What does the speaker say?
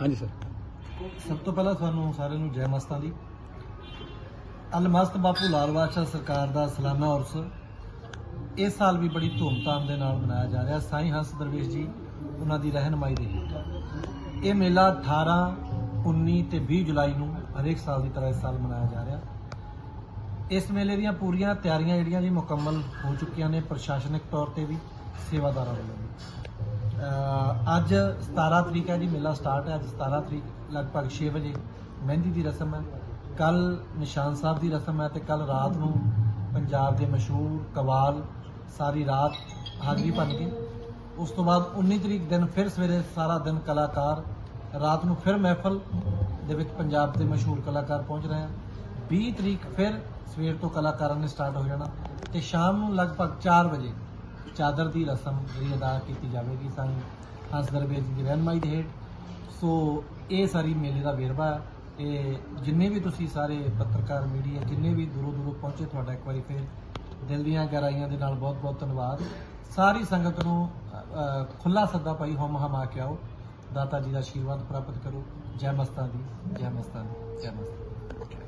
ਹਾਂਜੀ। ਸਰ ਸਭ ਤੋਂ ਪਹਿਲਾਂ ਤੁਹਾਨੂੰ ਸਾਰਿਆਂ ਨੂੰ ਜੈ ਮਸਤਾਂ ਦੀ। ਅਲਮਸਤ ਬਾਪੂ ਲਾਲ ਬਾਦਸ਼ਾਹ ਸਰਕਾਰ ਦਾ ਸਾਲਾਨਾ ਉਰਸ ਇਸ ਸਾਲ ਵੀ ਬੜੀ ਧੂਮਧਾਮ ਦੇ ਨਾਲ ਮਨਾਇਆ ਜਾ ਰਿਹਾ। ਸਾਈਂ ਹੰਸ ਦਰਵੇਸ਼ ਜੀ ਉਹਨਾਂ ਦੀ ਰਹਿਨਮਾਈ ਦੇ ਹੇਠ। ਇਹ ਮੇਲਾ 18 19 ਤੇ 20 ਜੁਲਾਈ ਨੂੰ ਹਰੇਕ ਸਾਲ ਦੀ ਤਰ੍ਹਾਂ ਇਸ ਸਾਲ ਮਨਾਇਆ ਜਾ ਰਿਹਾ। ਇਸ ਮੇਲੇ ਦੀਆਂ ਪੂਰੀਆਂ ਤਿਆਰੀਆਂ ਜਿਹੜੀਆਂ ਜੀ ਮੁਕੰਮਲ ਹੋ ਚੁੱਕੀਆਂ ਨੇ ਪ੍ਰਸ਼ਾਸਨਿਕ ਤੌਰ ਤੇ ਵੀ ਸੇਵਾਦਾਰਾਂ ਵੱਲੋਂ ਵੀ। ਅੱਜ 17 ਤਰੀਕ ਹੈ ਜੀ, ਮੇਲਾ ਸਟਾਰਟ ਹੈ ਅੱਜ 17 ਤਰੀਕ, ਲਗਭਗ 6 ਵਜੇ। ਮਹਿੰਦੀ ਦੀ ਰਸਮ ਹੈ। ਕੱਲ ਨਿਸ਼ਾਨ ਸਾਹਿਬ ਦੀ ਰਸਮ ਹੈ ਤੇ ਕੱਲ ਰਾਤ ਨੂੰ ਪੰਜਾਬ ਦੇ ਮਸ਼ਹੂਰ ਕਵਾਲ ਸਾਰੀ ਰਾਤ ਹਾਜ਼ਰੀ ਭਰਨ ਕੇ। ਉਸ ਤੋਂ ਬਾਅਦ 19 ਤਰੀਕ ਦਿਨ ਫਿਰ ਸਵੇਰੇ ਸਾਰਾ ਦਿਨ ਕਲਾਕਾਰ, ਰਾਤ ਨੂੰ ਫਿਰ ਮਹਿਫਲ ਦੇ ਵਿੱਚ ਪੰਜਾਬ ਦੇ ਮਸ਼ਹੂਰ ਕਲਾਕਾਰ ਪਹੁੰਚ ਰਹੇ ਹਨ। 20 ਤਰੀਕ ਫਿਰ ਸਵੇਰ ਤੋਂ ਕਲਾਕਾਰਾਂ ਨੇ ਸਟਾਰਟ ਹੋ ਜਾਣਾ ਤੇ ਸ਼ਾਮ ਨੂੰ ਲਗਭਗ 4 ਵਜੇ ਚਾਦਰ ਦੀ ਰਸਮ ਜਿਹੜੀ ਅਦਾ ਕੀਤੀ ਜਾਵੇਗੀ ਸਾਈਂ ਹੰਸ ਦਰਵੇਸ਼ ਜੀ ਦੀ ਰਹਿਨਮਾਈ ਦੇ ਹੇਠ। ਸੋ ਇਹ ਸਾਰੀ ਮੇਲੇ ਦਾ ਵੇਰਵਾ ਹੈ। ਤੇ ਜਿੰਨੇ ਵੀ ਤੁਸੀਂ ਸਾਰੇ ਪੱਤਰਕਾਰ ਮੀਡੀਆ ਜਿੰਨੇ ਵੀ ਦੂਰੋਂ ਦੂਰੋਂ ਪਹੁੰਚੇ ਤੁਹਾਡਾ ਇੱਕ ਵਾਰੀ ਫੇਰ ਦਿਲ ਦੀਆਂ ਗਹਿਰਾਈਆਂ ਦੇ ਨਾਲ ਬਹੁਤ ਬਹੁਤ ਧੰਨਵਾਦ। ਸਾਰੀ ਸੰਗਤ ਨੂੰ ਅ, ਖੁੱਲਾ ਸੱਦਾ ਪਾਈ ਹਮ ਹਮਾ ਕੇ ਆਓ। ਦਾਤਾ ਜੀ ਦਾ ਆਸ਼ੀਰਵਾਦ ਪ੍ਰਾਪਤ ਕਰੋ। ਜੈ ਮਸਤਾਂ ਦੀ ਜੈ ਮਸਤਾਂ ਦੀ ਜੈ ਮਸਤਾਂ